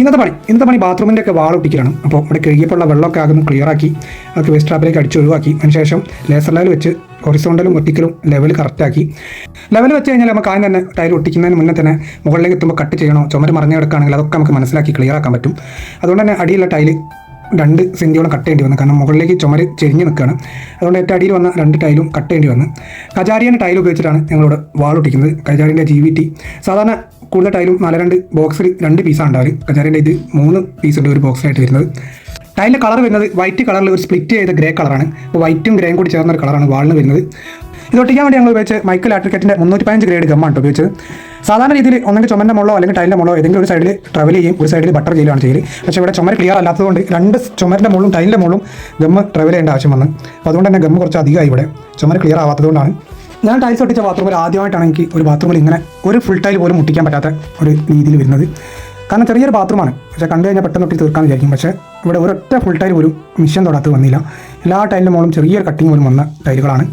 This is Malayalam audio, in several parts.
ഇന്നത്തെ പണി ഇന്നത്തെ പണി ബാത്റൂമിന്റെ ഒക്കെ വാൾ ഒട്ടിക്കലാണ്. അപ്പോൾ അവിടെ കഴുകിയപ്പോഴുള്ള വെള്ളമൊക്കെ ആകുന്നു ക്ലിയർ ആക്കി. അതൊക്കെ വേസ്റ്റ് ട്രാപ്പിലേക്ക് അടിച്ച് ഒഴിവാക്കി. അതിനുശേഷം ലേസർ ലൈൽ വെച്ച് ഹൊറിസോണ്ടലും ഒട്ടിക്കലും ലെവൽ കറക്റ്റാക്കി ലെവൽ വെച്ച് കഴിഞ്ഞാൽ നമുക്ക് ആദ്യം തന്നെ ടൈൽ ഒട്ടിക്കുന്നതിന് മുന്നേ തന്നെ മുകളിലേക്ക് എത്തുമ്പോൾ കട്ട് ചെയ്യണോ ചുമര് മറിഞ്ഞെടുക്കുകയാണെങ്കിൽ അതൊക്കെ നമുക്ക് മനസ്സിലാക്കി ക്ലിയർ ആക്കാൻ പറ്റും. അതുകൊണ്ട് തന്നെ അടിയിലുള്ള ടൈൽ രണ്ട് സെന്റിയോളം കട്ട് ചെയ്യേണ്ടി വന്നു. കാരണം മുകളിലേക്ക് ചുമര് ചെരിഞ്ഞ് നിൽക്കുകയാണ്. അതുകൊണ്ട് ഏറ്റവും അടിയിൽ വന്ന രണ്ട് ടൈലും കട്ട് ചെയ്യേണ്ടി വന്നു. കജാരിയന്റെ ടൈൽ ഉപയോഗിച്ചിട്ടാണ് ഞങ്ങളിവിടെ വാളൊട്ടിക്കുന്നത് കജാരിന്റെ ജി വി ടി സാധാരണ കൂടുതൽ ടൈലും നാല് രണ്ട് ബോക്സിൽ രണ്ട് പീസാണ് ഉണ്ടാവൽ. കജാരിന്റെ ഇത് മൂന്ന് പീസ് ഉണ്ട് ഒരു ബോക്സിലായിട്ട് വരുന്നത്. ടൈലിന്റെ കളർ വരുന്നത് വൈറ്റ് കളറിൽ ഒരു സ്പ്ലിറ്റ് ചെയ്ത ഗ്രേ കളറാണ്. അപ്പോൾ വൈറ്റും ഗ്രേയും കൂടി ചേർന്ന ഒരു കളറാണ് വാളിന് വരുന്നത്. ഇത് ഒട്ടിക്കാൻ വേണ്ടി ഞങ്ങൾ ഉപയോഗിച്ച് മൈക്കൽ ആട്രിക്കറ്റിന്റെ മുന്നൂറ്റി പതിനഞ്ച് ഗ്രേഡ് ഗമ്മാണ് ഉപയോഗിച്ചത്. സാധാരണ രീതിയിൽ ഒന്നെങ്കിൽ ചുമന്റെ മുള്ളോ അല്ലെങ്കിൽ ടൈലിന്റെ മുള്ളോ ഏതെങ്കിലും ഒരു സൈഡിൽ ട്രവൽ ചെയ്യും ഒരു സൈഡിൽ ബട്ടർ ചെയ്യുകയാണ് ചെയ്യൽ പക്ഷേ ഇവിടെ ചുമര് ക്ലിയർ അല്ലാത്തതുകൊണ്ട് രണ്ട് ചുമരിന്റെ മുള്ളും ടൈലിന്റെ മുള്ളും ഗമ്മ് ട്രവൽ ചെയ്യേണ്ട ആവശ്യം വന്നു. അപ്പോൾ അതുകൊണ്ട് തന്നെ ഗമ്മ് കുറച്ച് അധികമായി ഇവിടെ. ചുമര് ക്ലിയർ ആവാത്തതുകൊണ്ടാണ്. ഞാൻ ടൈൽസ് ഒട്ടിച്ച ബാത്റൂമിൽ ആദ്യമായിട്ടാണ് എനിക്ക് ഒരു ബാത്റൂമിൽ ഇങ്ങനെ ഒരു ഫുൾ ടൈൽ പോലും മുട്ടിക്കാൻ പറ്റാത്ത ഒരു രീതിയിൽ വരുന്നത്. കാരണം ചെറിയൊരു ബാത്റൂമാണ് പക്ഷേ കണ്ടു കഴിഞ്ഞാൽ പെട്ടെന്ന് ഒട്ടി തീർക്കാമെന്ന് വിചാരിക്കും. പക്ഷേ ഇവിടെ ഒരൊറ്റ ഫുൾ ടൈൽ ഒരു മിഷൻ തൊടാത്ത വന്നില്ല. എല്ലാ ടൈലിന്റെ മുകളും ചെറിയൊരു കട്ടിങ് പോലും വന്ന ടൈലുകളാണ്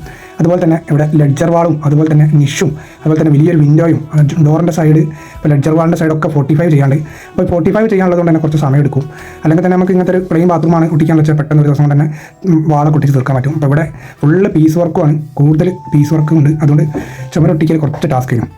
അതുപോലെ തന്നെ ഇവിടെ ലെഡ്ജർ വാളും അതുപോലെ തന്നെ നിഷും അതുപോലെ തന്നെ വലിയൊരു വിൻഡോയും ഡോറിന്റെ സൈഡ് ഇപ്പോൾ ലെഡ്ജർ വാളിന്റെ സൈഡൊക്കെ ഫോർട്ടി ഫൈവ് ചെയ്യാണ്ട് അപ്പോൾ ഫോർട്ടി ഫൈവ് ചെയ്യാനുള്ളത് തന്നെ കുറച്ച് സമയം എടുക്കും. അല്ലെങ്കിൽ തന്നെ നമുക്ക് ഇങ്ങനത്തെ ഒരു പ്ലെയിൻ ബാത്റൂമാണ് ഒട്ടിക്കാൻ വെച്ചാൽ പെട്ടെന്ന് ഒരു ദിവസം തന്നെ വാളൊക്കെ ഒട്ടിച്ച് തീർക്കാൻ പറ്റും. അപ്പോൾ ഇവിടെ ഫുള്ള് പീസ് വർക്കുമാണ് കൂടുതൽ പീസ് വർക്കും ഉണ്ട്. അതുകൊണ്ട് ചുമരൊട്ടിക്കൽ കുറച്ച് ടാസ്ക് ചെയ്യും